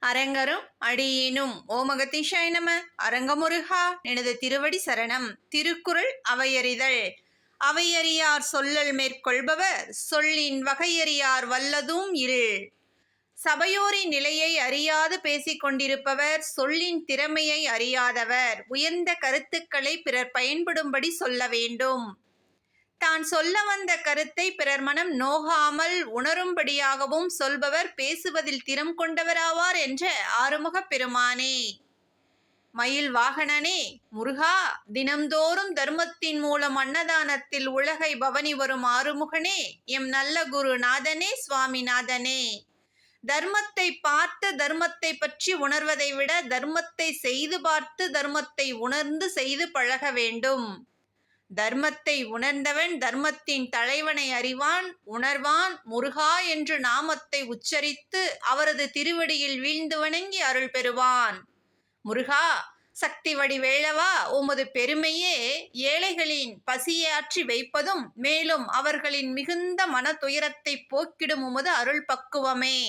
அரங்கரும் அடியேனும். ஓமகதிஷாய நம அரங்கமுருகா எனது திருவடி சரணம். திருக்குறள் அவையறிதல். அவையறியார் சொல்லல் மேற்கொள்பவர். சொல்லின் வகையறியார் வல்லதும் இல். சபையோரின் நிலையை அறியாது பேசிக் கொண்டிருப்பவர். சொல்லின் திறமையை அறியாதவர். உயர்ந்த கருத்துக்களை பிறர் பயன்படும்படி சொல்ல வேண்டும். தான் சொல்ல வந்த கருத்தை பிறர் மனம் நோகாமல் உணரும்படியாகவும் சொல்பவர் பேசுவதில் திறம் கொண்டவராவார் என்ற ஆறுமுகப் பெருமானே. மயில் வாகனனே முருகா தினம்தோறும் தர்மத்தின் மூலம் அன்னதானத்தில் உலகை பவனி வரும் ஆறுமுகனே எம் நல்ல குருநாதனே சுவாமிநாதனே தர்மத்தை பார்த்து தர்மத்தை பற்றி உணர்வதை விட தர்மத்தை செய்து பார்த்து தர்மத்தை உணர்ந்து செய்து பழக வேண்டும். தர்மத்தை உணர்ந்தவன் தர்மத்தின் தலைவனை அறிவான் உணர்வான் முருகா என்று நாமத்தை உச்சரித்து அவரது திருவடியில் வீழ்ந்து வணங்கி அருள் பெறுவான். முருகா சக்தி வடிவேளவா உமது பெருமையே ஏழைகளின் பசியாற்றி வைப்பதும் மேலும் அவர்களின் மிகுந்த மன துயரத்தை போக்கிடும் உமது அருள் பக்குவமே.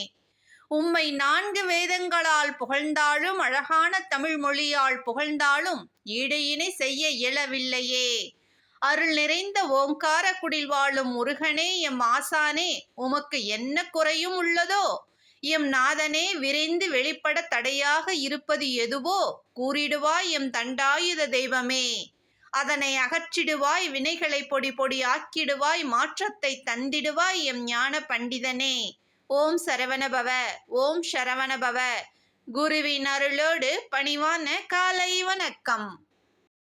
உம்மை நான்கு வேதங்களால் புகழ்ந்தாலும் அழகான தமிழ் மொழியால் புகழ்ந்தாலும் ஈடையினை செய்ய இயலவில்லையே. அருள் நிறைந்த ஓங்கார குடில் வாழும் முருகனே எம் ஆசானே உமக்கு என்ன குறையும் உள்ளதோ? எம் நாதனே விரைந்து வெளிப்பட தடையாக இருப்பது எதுவோ? கூறிடுவாய் எம் தண்டாயுத தெய்வமே. அதனை அகற்றிடுவாய் வினைகளை பொடி பொடி ஆக்கிடுவாய் மாற்றத்தை தந்திடுவாய் எம் ஞான பண்டிதனே. ஓம் சரவணபவ ஓம் சரவணபவ. குருவின் அருளோடு பணிவான காலை வணக்கம்.